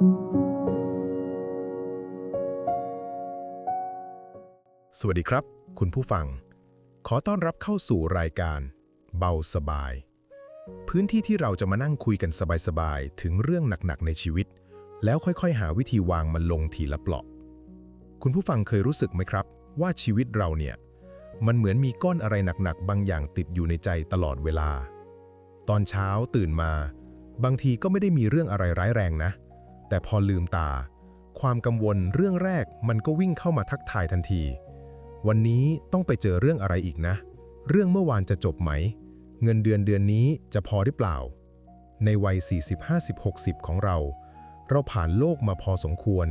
สวัสดีครับ คุณผู้ฟัง ขอต้อนรับเข้าสู่รายการ เบาสบาย พื้นที่ที่เราจะมานั่งคุยกันสบายๆ ถึงเรื่องหนักๆในชีวิต แล้วค่อยๆ หาวิธีวางมันลงทีละเปลาะ คุณผู้ฟังเคยรู้สึกไหมครับ ว่าชีวิตเราเนี่ย มันเหมือนมีก้อนอะไรหนักๆ บางอย่างติดอยู่ในใจตลอดเวลา ตอนเช้าตื่นมา บางทีก็ไม่ได้มีเรื่องอะไรร้ายแรงนะ แต่พอลืมตา ความกังวลเรื่องแรกมันก็วิ่งเข้ามาทักทายทันที วันนี้ต้องไปเจอเรื่องอะไรอีกนะ เรื่องเมื่อวานจะจบไหม เงินเดือนเดือนนี้จะพอหรือเปล่า ในวัย 40 50 60 ของเรา เราผ่านโลกมาพอสมควร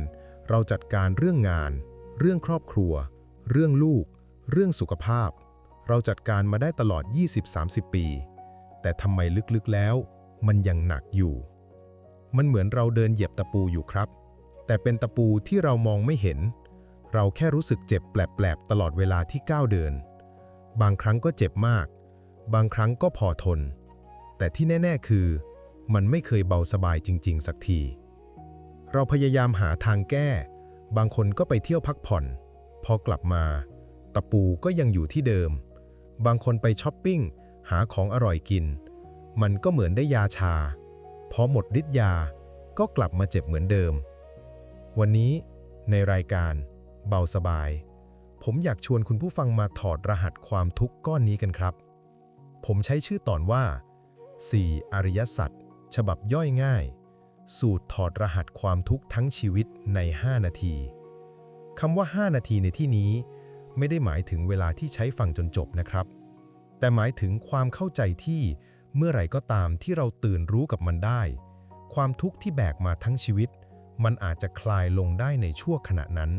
เราจัดการเรื่องงาน เรื่องครอบครัว เรื่องลูก เรื่องสุขภาพ เราจัดการมาได้ตลอด 20-30 ปี แต่ทำไมลึกๆแล้ว มันยังหนักอยู่ มันเหมือนเราเดินเหยียบตะปูอยู่ครับ แต่เป็นตะปูที่เรามองไม่เห็น เราแค่รู้สึกเจ็บแปลบๆตลอดเวลาที่ก้าวเดิน บางครั้งก็เจ็บมาก บางครั้งก็พอทน แต่ที่แน่ ๆ คือ มันไม่เคยเบาสบายจริง ๆ สักที เราพยายามหาทางแก้ บางคนก็ไปเที่ยวพักผ่อน พอกลับมา ตะปูก็ยังอยู่ที่เดิม บางคนไปช้อปปิ้ง หาของอร่อยกิน มันก็เหมือนได้ยาชา พอหมดฤทธิ์ยาก็กลับมาเจ็บเหมือนเดิม วันนี้ในรายการ เบาสบาย ผมอยากชวนคุณผู้ฟังมาถอดรหัสความทุกข์ก้อนนี้กันครับ ผมใช้ชื่อตอนว่า 4 อริยสัจฉบับย่อยง่าย สูตรถอดรหัสความทุกข์ทั้งชีวิตใน 5 นาทีคำว่า 5 นาทีในที่นี้ ไม่ได้หมายถึงเวลาที่ใช้ฟังจนจบนะครับ แต่หมายถึงความเข้าใจที่ เมื่อไหร่ก็ตามที่เราตื่นรู้กับมันได้ ความทุกข์ที่แบกมาทั้งชีวิต มันอาจจะคลายลงได้ในชั่วขณะนั้น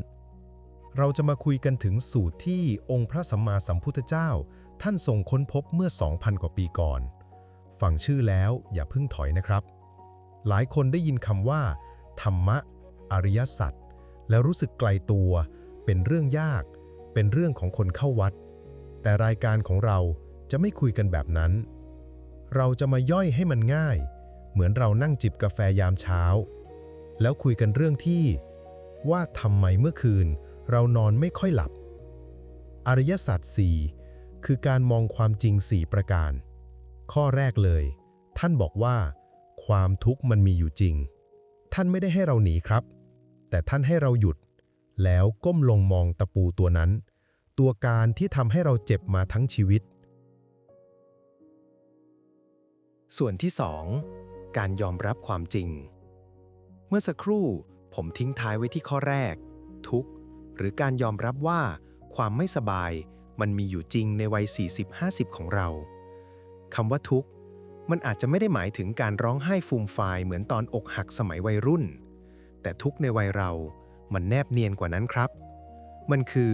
เราจะมาคุยกันถึงสูตรที่องค์พระสัมมาสัมพุทธเจ้า ท่านทรงค้นพบเมื่อ 2,000 กว่าปีก่อน ฟังชื่อแล้วอย่าเพิ่งถอยนะครับ หลายคนได้ยินคำว่า ธรรมะ อริยสัจแล้วรู้สึกไกลตัว เป็นเรื่องยาก เป็นเรื่องของคนเข้าวัด แต่รายการของเราจะไม่คุยกันแบบนั้น เราจะมาย่อยให้มันง่าย เหมือนเรานั่งจิบกาแฟยามเช้า แล้วคุยกันเรื่องที่ว่าทำไมเมื่อคืนเรานอนไม่ค่อยหลับ อริยสัจสี่คือการมองความจริงสี่ประการ ข้อแรกเลย ท่านบอกว่า ความทุกข์มันมีอยู่จริง ท่านไม่ได้ให้เราหนีครับ แต่ท่านให้เราหยุด แล้วก้มลงมองตะปูตัวนั้น ตัวการที่ทำให้เราเจ็บมาทั้งชีวิต ส่วนที่ 2 การยอมรับความจริง เมื่อสักครู่ผมทิ้งท้ายไว้ที่ข้อแรก ทุกข์ หรือการยอมรับว่าความไม่สบายมันมีอยู่จริงในวัย 40-50 ของเราคำว่าทุกข์ มันอาจจะไม่ได้หมายถึงการร้องไห้ฟูมฟายเหมือนตอนอกหักสมัยวัยรุ่น แต่ทุกข์ในวัยเรา มันแนบเนียนกว่านั้นครับ มันคือ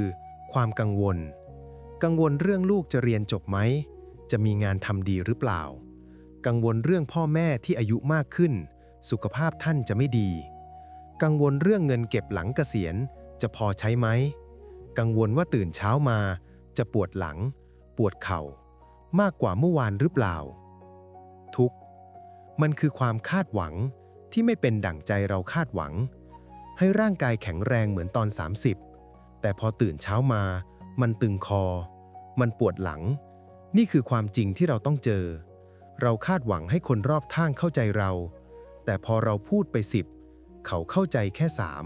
ความกังวล กังวลเรื่องลูกจะเรียนจบไหม จะมีงานทำดีหรือเปล่า กังวลเรื่องพ่อแม่ที่อายุมากขึ้น สุขภาพท่านจะไม่ดี กังวลเรื่องเงินเก็บหลังเกษียณ จะพอใช้ไหม กังวลว่าตื่นเช้ามา จะปวดหลัง ปวดเข่า มากกว่าเมื่อวานหรือเปล่า ทุกมันคือความคาดหวังที่ไม่เป็นดั่งใจเราคาดหวัง ให้ร่างกายแข็งแรงเหมือนตอน 30 แต่พอตื่นเช้ามา มันตึงคอ มันปวดหลัง นี่คือความจริงที่เราต้องเจอ เราคาดหวังให้คนรอบข้างเข้าใจเรา แต่พอเราพูดไปสิบเขาเข้าใจแค่สาม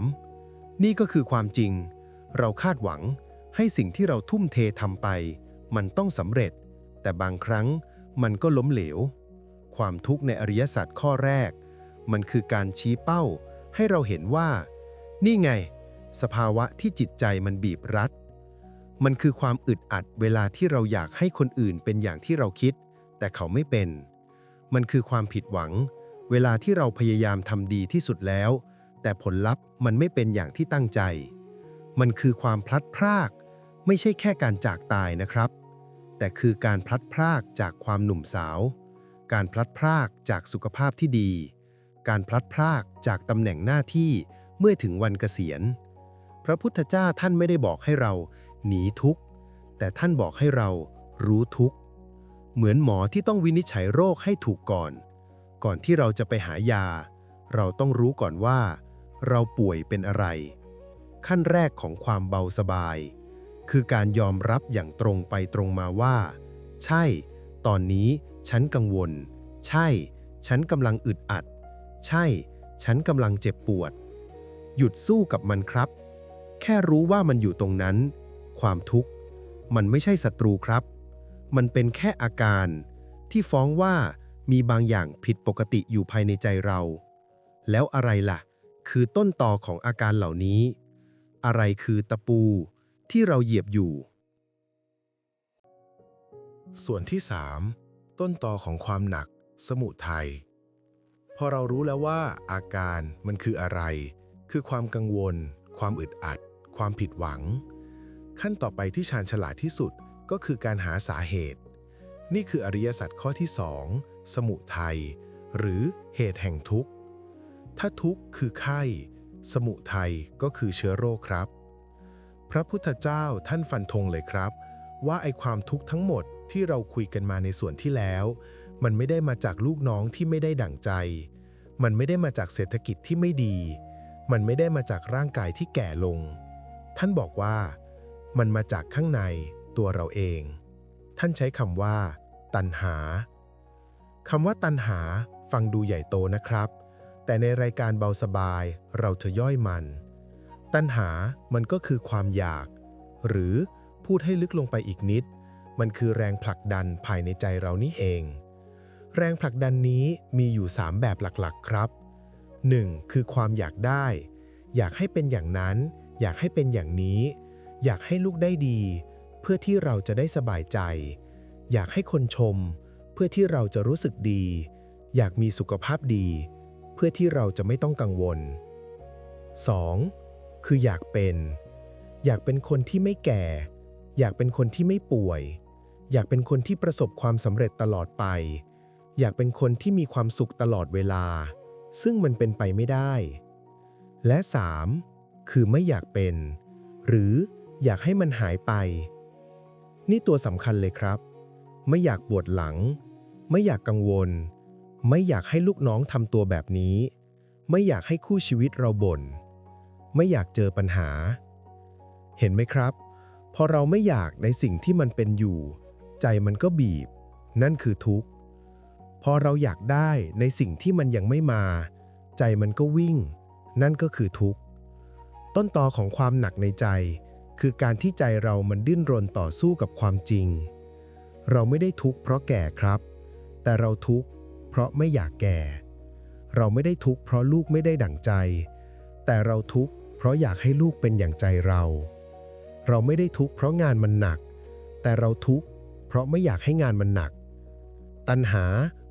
นี่ก็คือความจริง เราคาดหวังให้สิ่งที่เราทุ่มเททำไป มันต้องสำเร็จ แต่บางครั้งมันก็ล้มเหลว ความทุกข์ในอริยสัจข้อแรก มันคือการชี้เป้า ให้เราเห็นว่า นี่ไง สภาวะที่จิตใจมันบีบรัด มันคือความอึดอัดเวลาที่เราอยากให้คนอื่นเป็นอย่างที่เราคิด แต่เขาไม่เป็น มันคือความผิดหวัง เวลาที่เราพยายามทำดีที่สุดแล้ว แต่ผลลัพธ์มันไม่เป็นอย่างที่ตั้งใจ มันคือความพลัดพราก ไม่ใช่แค่การจากตายนะครับ แต่คือการพลัดพรากจากความหนุ่มสาว การพลัดพรากจากสุขภาพที่ดี การพลัดพรากจากตำแหน่งหน้าที่เมื่อถึงวันเกษียณ พระพุทธเจ้าท่านไม่ได้บอกให้เรา หนีทุกข์ แต่ท่านบอกให้เรารู้ทุกข์ เหมือนหมอที่ต้องวินิจฉัยโรคให้ถูกก่อน ก่อนที่เราจะไปหายา เราต้องรู้ก่อนว่า เราป่วยเป็นอะไร ขั้นแรกของความเบาสบาย คือการยอมรับอย่างตรงไปตรงมาว่า ใช่ ตอนนี้ฉันกังวล ใช่ ฉันกำลังอึดอัด ใช่ ฉันกำลังเจ็บปวด หยุดสู้กับมันครับ แค่รู้ว่ามันอยู่ตรงนั้น ความทุกข์ มันไม่ใช่ศัตรูครับ มันเป็นแค่อาการ ที่ฟ้องว่ามีบางอย่างผิดปกติอยู่ภายในใจเรา แล้วอะไรล่ะ คือต้นตอของอาการเหล่านี้ อะไรคือตะปูที่เราเหยียบอยู่ ส่วนที่ 3 ต้นตอของความหนัก สมุทัยพอเรารู้แล้วว่าอาการมันคืออะไร คือความกังวล ความอึดอัด ความผิดหวัง ขั้นต่อไปที่ชาญฉลาดที่สุด ก็คือการหาสาเหตุ นี่คืออริยสัจข้อที่ 2 สมุทัยหรือเหตุแห่งทุกข์ ถ้าทุกข์คือไข้ สมุทัยก็คือเชื้อโรคครับ พระพุทธเจ้าท่านฟันธงเลยครับ ว่าไอความทุกข์ทั้งหมดที่เราคุยกันมาในส่วนที่แล้ว มันไม่ได้มาจากลูกน้องที่ไม่ได้ดั่งใจ มันไม่ได้มาจากเศรษฐกิจที่ไม่ดี มันไม่ได้มาจากร่างกายที่แก่ลง ท่านบอกว่า มันมาจากข้างใน ตัวเราเอง ท่านใช้คำว่า ตัณหาคำว่าตัณหาฟังดูใหญ่โตนะครับ แต่ในรายการเบาสบายเราจะย่อยมัน ตัณหามันก็คือความอยาก หรือพูดให้ลึกลงไปอีกนิด มันคือแรงผลักดันภายในใจเรานี่เอง แรงผลักดันนี้มีอยู่ 3 แบบหลักๆครับ 1. คือความอยากได้ อยากให้เป็นอย่างนั้น อยากให้เป็นอย่างนี้ อยากให้ลูกได้ดี เพื่อที่เราจะได้สบายใจ อยากให้คนชม เพื่อที่เราจะรู้สึกดี อยากมีสุขภาพดี เพื่อที่เราจะไม่ต้องกังวล 2. คืออยากเป็น อยากเป็นคนที่ไม่แก่ อยากเป็นคนที่ไม่ป่วย อยากเป็นคนที่ประสบความสำเร็จตลอดไป อยากเป็นคนที่มีความสุขตลอดเวลา ซึ่งมันเป็นไปไม่ได้ และ 3. คือไม่อยากเป็น หรืออยากให้มันหายไป นี่ตัวสำคัญเลยครับ ไม่อยากปวดหลัง ไม่อยากกังวล ไม่อยากให้ลูกน้องทำตัวแบบนี้ ไม่อยากให้คู่ชีวิตเราบ่น ไม่อยากเจอปัญหา เห็นไหมครับ พอเราไม่อยากในสิ่งที่มันเป็นอยู่ ใจมันก็บีบ นั่นคือทุกข์ พอเราอยากได้ในสิ่งที่มันยังไม่มา ใจมันก็วิ่ง นั่นก็คือทุกข์ ต้นตอของความหนักในใจ คือการที่ใจเรามันดิ้นรนต่อสู้กับความจริง เราไม่ได้ทุกข์เพราะแก่ครับ แต่เราทุกข์เพราะไม่อยากแก่ เราไม่ได้ทุกข์เพราะลูกไม่ได้ดั่งใจ แต่เราทุกข์เพราะอยากให้ลูกเป็นอย่างใจเรา เราไม่ได้ทุกข์เพราะงานมันหนัก แต่เราทุกข์เพราะไม่อยากให้งานมันหนัก ตัณหา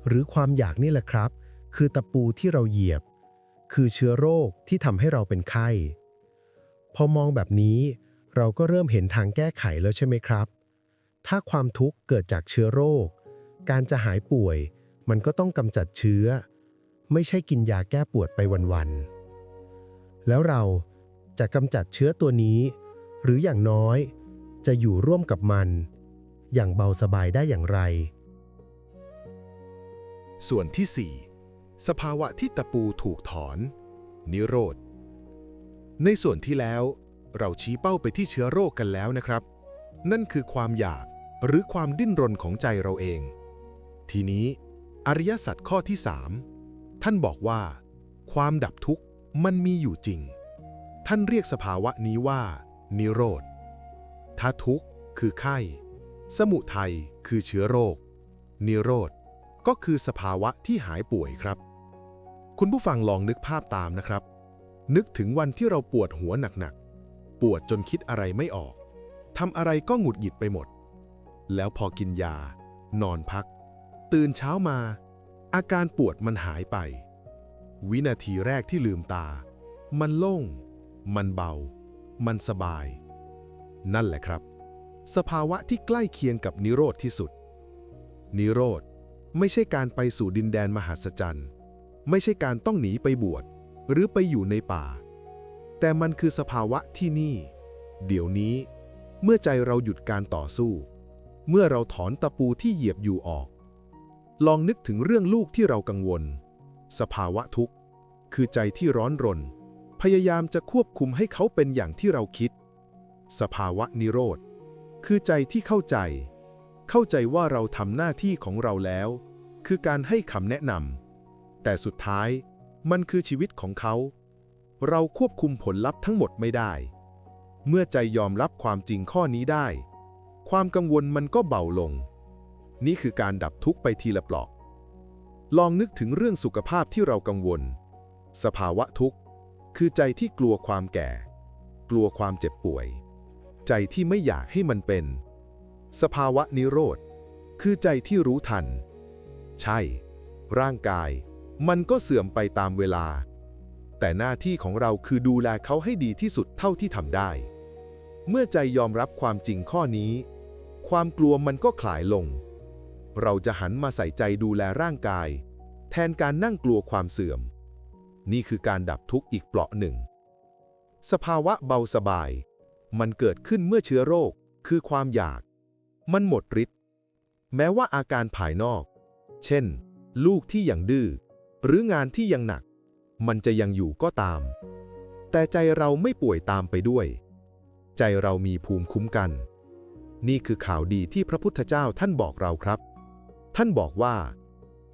หรือความอยากนี่แหละครับ คือตะปูที่เราเหยียบ คือเชื้อโรคที่ทำให้เราเป็นไข้ พอมองแบบนี้ เราก็เริ่มเห็นทางแก้ไขแล้วใช่ไหมครับ ถ้าความทุกข์เกิดจากเชื้อโรค การจะหายป่วย มันก็ต้องกำจัดเชื้อ ไม่ใช่กินยาแก้ปวดไปวันๆ แล้วเราจะกำจัดเชื้อตัวนี้ หรืออย่างน้อย จะอยู่ร่วมกับมัน อย่างเบาสบายได้อย่างไร ส่วนที่ 4 สภาวะที่ตะปูถูกถอน นิโรธในส่วนที่แล้ว เราชี้เป้าไปที่เชื้อโรคกันแล้วนะครับ นั่นคือความอยากหรือความดิ้นรนของใจเราเอง ทีนี้ อริยสัจข้อที่ 3 ท่านบอกว่า ความดับทุกข์มันมีอยู่จริง ท่านเรียกสภาวะนี้ว่า นิโรธ ถ้าทุกข์คือไข้ สมุทัยคือเชื้อโรค นิโรธก็คือสภาวะที่หายป่วยครับ คุณผู้ฟังลองนึกภาพตามนะครับ นึกถึงวันที่เราปวดหัวหนัก ปวดจนคิดอะไรไม่ออกทำอะไรก็หงุดหงิดไปหมด แล้วพอกินยา นอนพัก ตื่นเช้ามา อาการปวดมันหายไป วินาทีแรกที่ลืมตา มันโล่ง มันเบา มันสบาย นั่นแหละครับ สภาวะที่ใกล้เคียงกับนิโรธที่สุด นิโรธไม่ใช่การไปสู่ดินแดนมหัศจรรย์ ไม่ใช่การต้องหนีไปบวช หรือไปอยู่ในป่า แต่มันคือสภาวะที่นี่ เดี๋ยวนี้ เมื่อใจเราหยุดการต่อสู้ เมื่อเราถอนตะปูที่เหยียบอยู่ออก ลองนึกถึงเรื่องลูกที่เรากังวล สภาวะทุกข์ คือใจที่ร้อนรน พยายามจะควบคุมให้เขาเป็นอย่างที่เราคิด สภาวะนิโรธ คือใจที่เข้าใจ เข้าใจว่าเราทำหน้าที่ของเราแล้ว คือการให้คำแนะนำแต่สุดท้ายมันคือชีวิตของเขา เราควบคุมผลลัพธ์ทั้งหมดไม่ได้ เมื่อใจยอมรับความจริงข้อนี้ได้ ความกังวลมันก็เบาลง นี่คือการดับทุกข์ไปทีละปลอก ลองนึกถึงเรื่องสุขภาพที่เรากังวล สภาวะทุกข์ คือใจที่กลัวความแก่ กลัวความเจ็บป่วย ใจที่ไม่อยากให้มันเป็น สภาวะนิโรธ คือใจที่รู้ทัน ใช่ ร่างกาย มันก็เสื่อมไปตามเวลา แต่หน้าที่ของเราคือดูแลเขาให้ดีที่สุดเท่าที่ทำได้ เมื่อใจยอมรับความจริงข้อนี้ ความกลัวมันก็คลายลง เราจะหันมาใส่ใจดูแลร่างกาย แทนการนั่งกลัวความเสื่อม นี่คือการดับทุกข์อีกเปราะหนึ่ง สภาวะเบาสบาย มันเกิดขึ้นเมื่อเชื้อโรค คือความอยาก มันหมดฤทธิ์แม้ว่าอาการภายนอก เช่น ลูกที่ยังดื้อหรืองานที่ยังหนัก มันจะยังอยู่ก็ตาม แต่ใจเราไม่ป่วยตามไปด้วย ใจเรามีภูมิคุ้มกัน นี่คือข่าวดีที่พระพุทธเจ้าท่านบอกเราครับ ท่านบอกว่า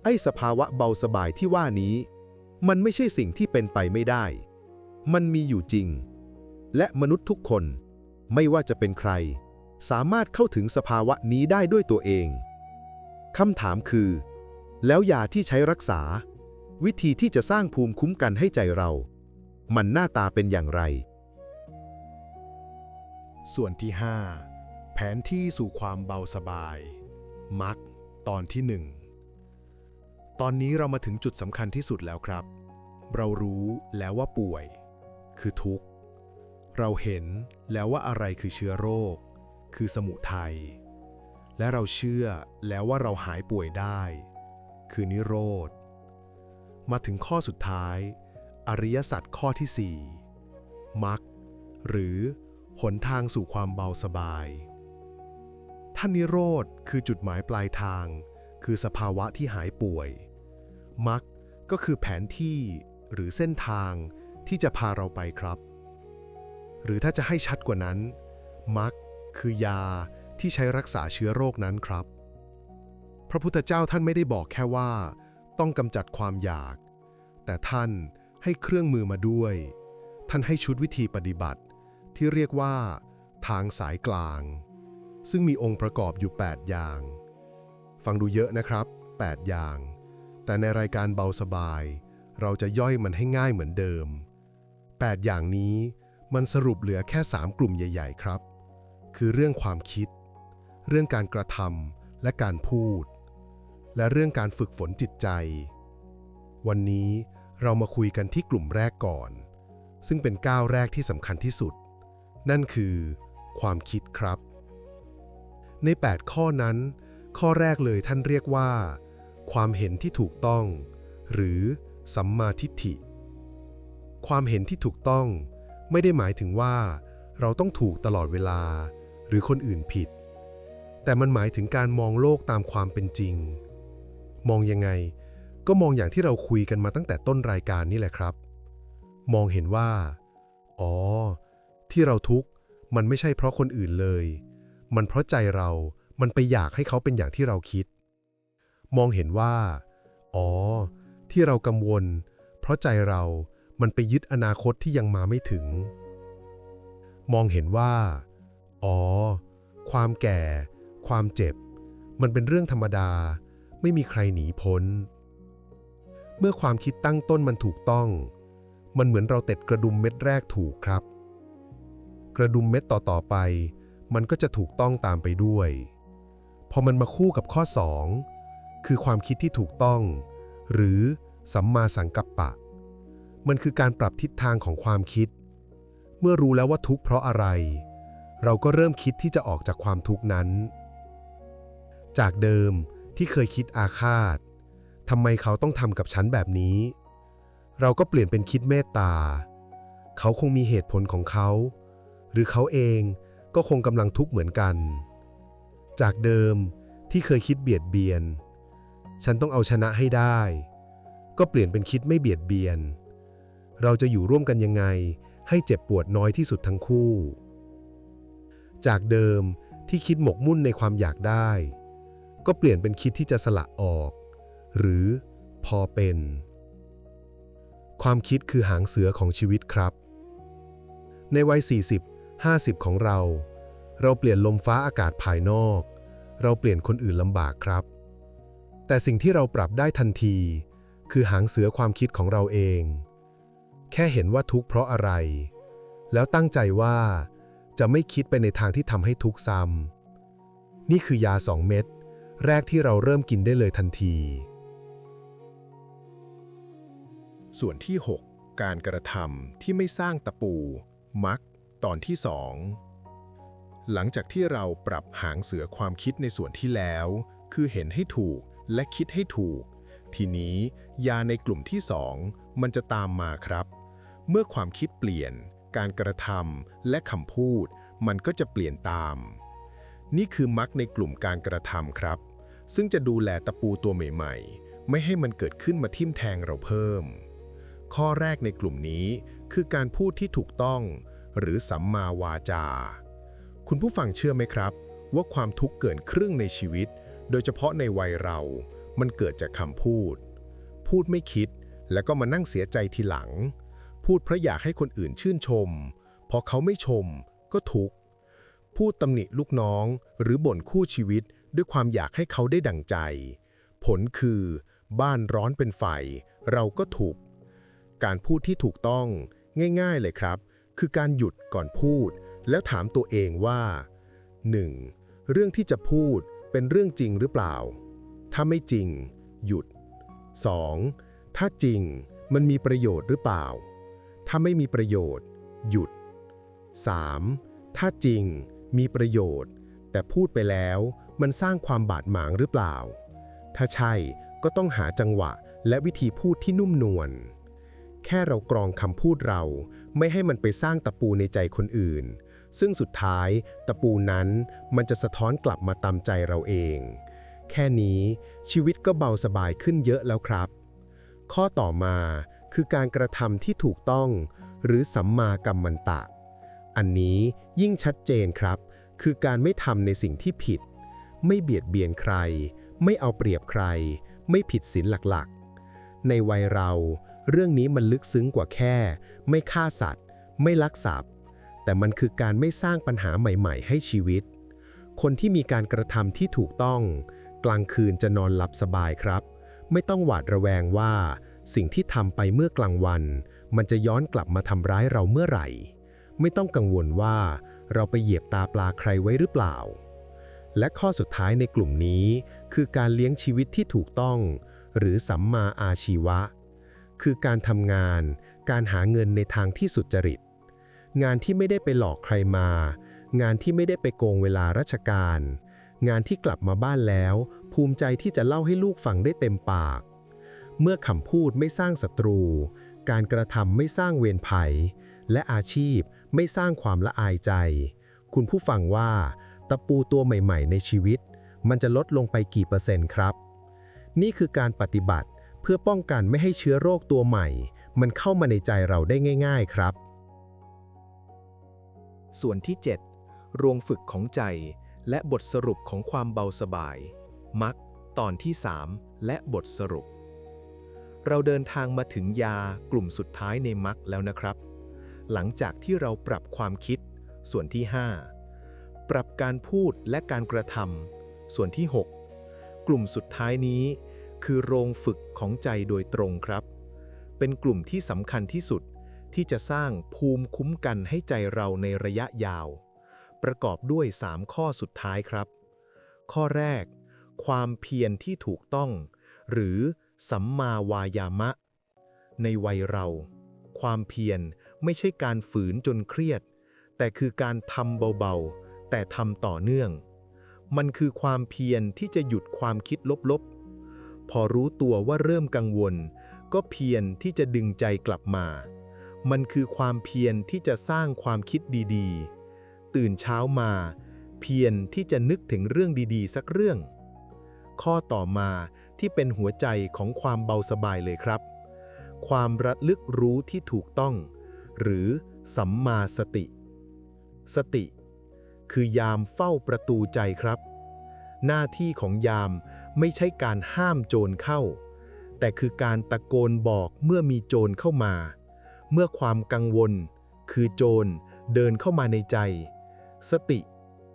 ไอ้สภาวะเบาสบายที่ว่านี้ มันไม่ใช่สิ่งที่เป็นไปไม่ได้ มันมีอยู่จริง และมนุษย์ทุกคน ไม่ว่าจะเป็นใคร สามารถเข้าถึงสภาวะนี้ได้ด้วยตัวเองคำถามคือ แล้วยาที่ใช้รักษา วิธีที่จะสร้างภูมิคุ้มกันให้ใจเรา มันหน้าตาเป็นอย่างไร ส่วนที่ 5 แผนที่สู่ความเบาสบาย มักตอนที่หนึ่งตอนนี้เรามาถึงจุดสำคัญที่สุดแล้วครับ เรารู้แล้วว่าป่วย คือทุกข์ เราเห็นแล้วว่าอะไรคือเชื้อโรค คือสมุทัยและเราเชื่อแล้วว่าเราหายป่วยได้ คือนิโรธ มาถึงข้อสุดท้าย อริยสัจข้อที่ 4มักหรือหนทางสู่ความเบาสบาย ท่านนิโรธคือจุดหมายปลายทาง คือสภาวะที่หายป่วย มักก็คือแผนที่หรือเส้นทางที่จะพาเราไปครับ หรือถ้าจะให้ชัดกว่านั้น มักคือยาที่ใช้รักษาเชื้อโรคนั้นครับ พระพุทธเจ้าท่านไม่ได้บอกแค่ว่า ต้องกำจัดความอยาก แต่ท่านให้เครื่องมือมาด้วย ท่านให้ชุดวิธีปฏิบัติ ที่เรียกว่า ทางสายกลาง ซึ่งมีองค์ประกอบอยู่ 8 อย่าง ฟังดูเยอะนะครับ 8 อย่าง แต่ในรายการเบาสบาย เราจะย่อยมันให้ง่ายเหมือนเดิม 8 อย่างนี้มันสรุปเหลือแค่ 3 กลุ่มใหญ่ ๆ ครับ คือเรื่องความคิด เรื่องการกระทำและการพูด และเรื่องการฝึกฝนจิตใจ วันนี้เรามาคุยกันที่กลุ่มแรกก่อน ซึ่งเป็นก้าวแรกที่สำคัญที่สุด นั่นคือ ความคิดครับ ใน 8 ข้อนั้น ข้อแรกเลยท่านเรียกว่า ความเห็นที่ถูกต้อง หรือสัมมาทิฏฐิ ความเห็นที่ถูกต้อง ไม่ได้หมายถึงว่า เราต้องถูกตลอดเวลา หรือคนอื่นผิด แต่มันหมายถึงการมองโลกตามความเป็นจริง มองยังไง ก็มองอย่างที่เราคุยกันมาตั้งแต่ต้นรายการนี่แหละครับ มองเห็นว่า อ๋อ ที่เราทุกข์มันไม่ใช่เพราะคนอื่นเลย มันเพราะใจเรา มันไปอยากให้เขาเป็นอย่างที่เราคิด มองเห็นว่า อ๋อ ที่เรากังวล เพราะใจเรา มันไปยึดอนาคตที่ยังมาไม่ถึง มองเห็นว่า อ๋อ ความแก่ ความเจ็บ มันเป็นเรื่องธรรมดา ไม่มีใครหนีพ้น เมื่อความคิดตั้งต้นมันถูกต้อง มันเหมือนเราเต็ดกระดุมเม็ดแรกถูกครับ กระดุมเม็ดต่อๆไป มันก็จะถูกต้องตามไปด้วย พอมันมาคู่กับข้อ 2 คือความคิดที่ถูกต้อง หรือสัมมาสังกัปปะ มันคือการปรับทิศทางของความคิด เมื่อรู้แล้วว่าทุกข์เพราะอะไร เราก็เริ่มคิดที่จะออกจากความทุกข์นั้น จากเดิม ที่เคยคิดอาฆาตทำไมเขาต้องทำกับฉันแบบนี้ เราก็เปลี่ยนเป็นคิดเมตตา เขาคงมีเหตุผลของเขา หรือเขาเองก็คงกำลังทุกข์เหมือนกัน จากเดิมที่เคยคิดเบียดเบียน ฉันต้องเอาชนะให้ได้ ก็เปลี่ยนเป็นคิดไม่เบียดเบียน เราจะอยู่ร่วมกันยังไง ให้เจ็บปวดน้อยที่สุดทั้งคู่ จากเดิมที่คิดหมกมุ่นในความอยากได้ ก็เปลี่ยนเป็นคิดที่จะสละออก หรือพอเป็น ความคิดคือหางเสือของชีวิตครับ ในวัย 40 50 ของเรา เราเปลี่ยนลมฟ้าอากาศภายนอก เราเปลี่ยนคนอื่นลำบากครับ แต่สิ่งที่เราปรับได้ทันที คือหางเสือความคิดของเราเอง แค่เห็นว่าทุกข์เพราะอะไร แล้วตั้งใจว่าจะไม่คิดไปในทางที่ทำให้ทุกข์ซ้ำนี่คือยาสองเม็ด แรกที่เราเริ่มกินได้เลยทันที ส่วนที่ 6 การกระทำที่ไม่สร้างตะปู มัก ตอนที่2หลังจากที่เราปรับหางเสือความคิดในส่วนที่แล้ว คือเห็นให้ถูกและคิดให้ถูก ทีนี้ยาในกลุ่มที่2มันจะตามมาครับ เมื่อความคิดเปลี่ยน การกระทำและคำพูด มันก็จะเปลี่ยนตาม นี่คือมักในกลุ่มการกระทำครับ ซึ่งจะดูแลตะปูตัวใหม่ๆ ไม่ให้มันเกิดขึ้นมาทิ่มแทงเราเพิ่ม ข้อแรกในกลุ่มนี้คือการพูดที่ถูกต้อง หรือสัมมาวาจา คุณผู้ฟังเชื่อไหมครับ ว่าความทุกข์เกินครึ่งในชีวิต โดยเฉพาะในวัยเรา มันเกิดจากคำพูด พูดไม่คิดแล้วก็มานั่งเสียใจทีหลัง พูดเพราะอยากให้คนอื่นชื่นชม พอเขาไม่ชมก็ทุกข์พูดตำหนิลูกน้องหรือบ่นคู่ชีวิต ด้วยความอยากให้เขาได้ดั่งใจ ผลคือ บ้านร้อนเป็นไฟ เราก็ถูก การพูดที่ถูกต้องง่ายๆเลยครับ คือการหยุดก่อนพูด แล้วถามตัวเองว่า 1. เรื่องที่จะพูดเป็นเรื่องจริงหรือเปล่า ถ้าไม่จริง หยุด 2. ถ้าจริงมันมีประโยชน์หรือเปล่า ถ้าไม่มีประโยชน์ หยุด 3. ถ้าจริงมีประโยชน์ แต่พูดไปแล้ว มันสร้างความบาดหมางหรือเปล่า ถ้าใช่ก็ต้องหาจังหวะและวิธีพูดที่นุ่มนวล แค่เรากรองคำพูดเราไม่ให้มันไปสร้างตะปูในใจคนอื่น ซึ่งสุดท้ายตะปูนั้นมันจะสะท้อนกลับมาตามใจเราเอง แค่นี้ชีวิตก็เบาสบายขึ้นเยอะแล้วครับ ข้อต่อมาคือการกระทำที่ถูกต้อง หรือสัมมากัมมันตะ อันนี้ยิ่งชัดเจนครับ คือการไม่ทำในสิ่งที่ผิด ไม่เบียดเบียนใคร ไม่เอาเปรียบใคร ไม่ผิดศีลหลักๆ ในวัยเราเรื่องนี้มันลึกซึ้งกว่าแค่ ไม่ฆ่าสัตว์ ไม่ลักทรัพย์ แต่มันคือการไม่สร้างปัญหาใหม่ ๆ ให้ชีวิต คนที่มีการกระทำที่ถูกต้อง กลางคืนจะนอนหลับสบายครับ ไม่ต้องหวาดระแวงว่า สิ่งที่ทำไปเมื่อกลางวัน มันจะย้อนกลับมาทำร้ายเราเมื่อไหร่ ไม่ต้องกังวลว่า เราไปเหยียบตาปลาใครไว้หรือเปล่า และข้อสุดท้ายในกลุ่มนี้ คือการเลี้ยงชีวิตที่ถูกต้อง หรือสัมมาอาชีวะ คือการทำงาน การหาเงินในทางที่สุจริต งานที่ไม่ได้ไปหลอกใครมา งานที่ไม่ได้ไปโกงเวลาราชการ งานที่กลับมาบ้านแล้ว ภูมิใจที่จะเล่าให้ลูกฟังได้เต็มปาก เมื่อคำพูดไม่สร้างศัตรู การกระทำไม่สร้างเวรภัย และอาชีพไม่สร้างความละอายใจ คุณผู้ฟังว่า ตะปูตัวใหม่ๆ ในชีวิต มันจะลดลงไปกี่เปอร์เซ็นต์ครับ นี่คือการปฏิบัติเพื่อป้องกันไม่ให้เชื้อโรคตัวใหม่ มันเข้ามาในใจเราได้ง่าย ๆครับ ส่วนที่ 7 รวงฝึกของใจ และบทสรุปของความเบาสบาย มักตอนที่ 3 และบทสรุป เราเดินทางมาถึงยากลุ่มสุดท้ายในมักแล้วนะครับ หลังจากที่เราปรับความคิด ส่วนที่ 5 ปรับการพูดและการกระทำส่วนที่ 6 กลุ่มสุดท้ายนี้ คือโรงฝึกของใจโดยตรงครับ เป็นกลุ่มที่สำคัญที่สุดที่จะสร้างภูมิคุ้มกันให้ใจเราในระยะยาว ประกอบด้วย 3 ข้อสุดท้ายครับ ข้อแรก ความเพียรที่ถูกต้อง หรือสัมมาวายามะ ในวัยเรา ความเพียรไม่ใช่การฝืนจนเครียด แต่คือการทำเบาๆ แต่ทำต่อเนื่อง มันคือความเพียรที่จะหยุดความคิดลบๆ พอรู้ตัวว่าเริ่มกังวล ก็เพียรที่จะดึงใจกลับมา มันคือความเพียรที่จะสร้างความคิดดีๆ ตื่นเช้ามา เพียรที่จะนึกถึงเรื่องดีๆ สักเรื่อง ข้อต่อมาที่เป็นหัวใจของความเบาสบายเลยครับ ความระลึกรู้ที่ถูกต้อง หรือสัมมาสติ สติ คือยามเฝ้าประตูใจครับ หน้าที่ของยามไม่ใช่การห้ามโจรเข้า แต่คือการตะโกนบอกเมื่อมีโจรเข้ามา เมื่อความกังวล คือโจรเดินเข้ามาในใจ สติ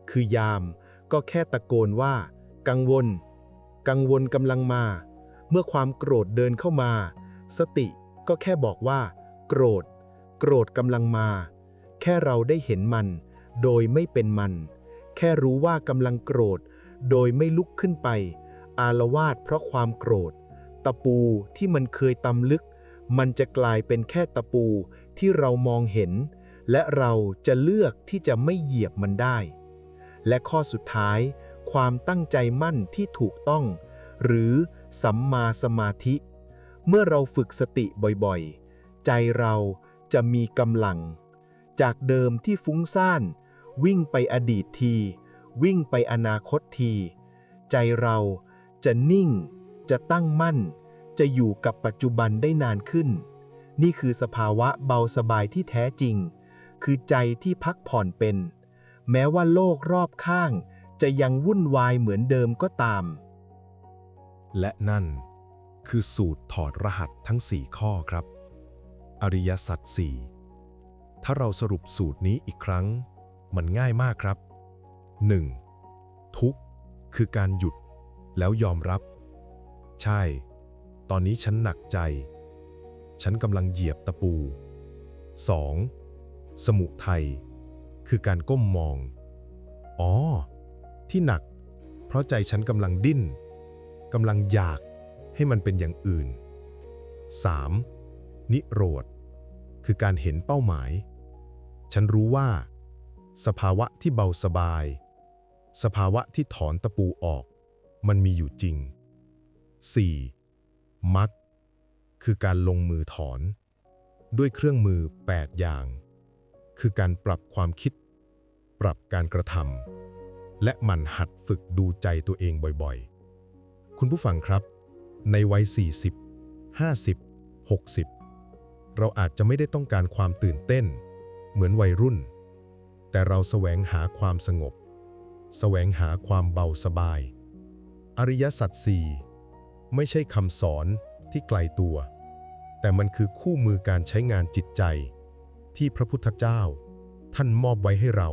คือยามก็แค่ตะโกนว่า กังวล กังวลกำลังมา เมื่อความโกรธเดินเข้ามา สติก็แค่บอกว่า โกรธ โกรธกำลังมา แค่เราได้เห็นมัน โดยไม่เป็นมัน แค่รู้ว่ากำลังโกรธ โดยไม่ลุกขึ้นไป อารวาสเพราะความโกรธ ตะปูที่มันเคยตำลึก มันจะกลายเป็นแค่ตะปูที่เรามองเห็น และเราจะเลือกที่จะไม่เหยียบมันได้ และข้อสุดท้าย ความตั้งใจมั่นที่ถูกต้อง หรือสัมมาสมาธิ เมื่อเราฝึกสติบ่อยๆ ใจเราจะมีกำลัง จากเดิมที่ฟุ้งซ่าน วิ่งไปอดีตที วิ่งไปอนาคตที ใจเราจะนิ่ง จะตั้งมั่น จะอยู่กับปัจจุบันได้นานขึ้น นี่คือสภาวะเบาสบายที่แท้จริง คือใจที่พักผ่อนเป็น แม้ว่าโลกรอบข้าง จะยังวุ่นวายเหมือนเดิมก็ตาม และนั่นคือสูตรถอดรหัสทั้ง 4 ข้อครับ อริยสัจสี่ถ้าเราสรุปสูตรนี้อีกครั้ง มันง่ายมากครับ 1. ทุกข์คือการหยุด แล้วยอมรับ ใช่ ตอนนี้ฉันหนักใจ ฉันกำลังเหยียบตะปู 2. สมุทัยคือการก้มมอง อ๋อ ที่หนัก เพราะใจฉันกำลังดิ้นกำลังอยากให้มันเป็นอย่างอื่น 3. นิโรธ คือการเห็นเป้าหมาย ฉันรู้ว่า สภาวะที่เบาสบาย สภาวะที่ถอนตะปูออก มันมีอยู่จริง 4. มักคือการลงมือถอน ด้วยเครื่องมือ 8 อย่าง คือการปรับความคิด ปรับการกระทำและหมันหัดฝึกดูใจตัวเองบ่อยๆ คุณผู้ฟังครับ ในวัย 40 50 60 เราอาจจะไม่ได้ต้องการความตื่นเต้น เหมือนวัยรุ่น แต่เราแสวงหาความสงบ แสวงหาความเบาสบาย อริยสัจสี่ไม่ใช่คำสอนที่ไกลตัว แต่มันคือคู่มือการใช้งานจิตใจ ที่พระพุทธเจ้า ท่านมอบไว้ให้เรา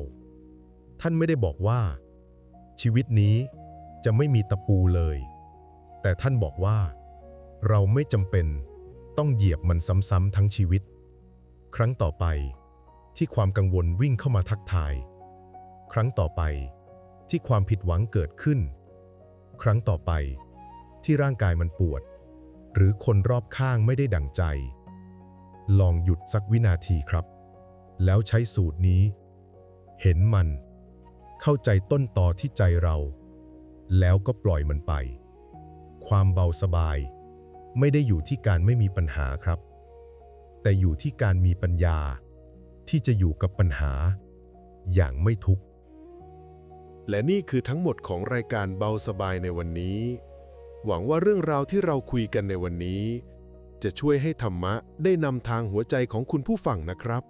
ท่านไม่ได้บอกว่า ชีวิตนี้จะไม่มีตะปูเลย แต่ท่านบอกว่า เราไม่จำเป็นต้องเหยียบมันซ้ำๆทั้งชีวิต ครั้งต่อไป ที่ความกังวลวิ่งเข้ามาทักทาย ครั้งต่อไปที่ความผิดหวังเกิดขึ้น ครั้งต่อไปที่ร่างกายมันปวด หรือคนรอบข้างไม่ได้ดั่งใจ ลองหยุดสักวินาทีครับ แล้วใช้สูตรนี้ เห็นมัน เข้าใจต้นตอที่ใจเรา แล้วก็ปล่อยมันไป ความเบาสบาย ไม่ได้อยู่ที่การไม่มีปัญหาครับ แต่อยู่ที่การมีปัญญา ที่จะอยู่กับปัญหา อย่างไม่ทุกข์ และนี่คือทั้งหมดของรายการเบาสบายในวันนี้ หวังว่าเรื่องราวที่เราคุยกันในวันนี้ จะช่วยให้ธรรมะได้นำทางหัวใจของคุณผู้ฟังนะครับ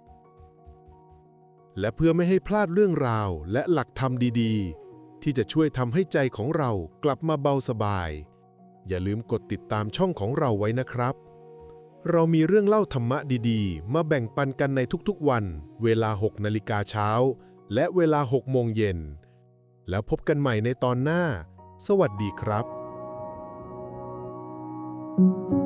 และเพื่อไม่ให้พลาดเรื่องราวและหลักธรรมดีๆ ที่จะช่วยทำให้ใจของเรากลับมาเบาสบาย อย่าลืมกดติดตามช่องของเราไว้นะครับ เรามีเรื่องเล่าธรรมะดีๆ มาแบ่งปันกันในทุกๆวัน เวลา 6 นาฬิกาเช้า และเวลา 6 โมงเย็น แล้วพบกันใหม่ในตอนหน้า สวัสดีครับ thank you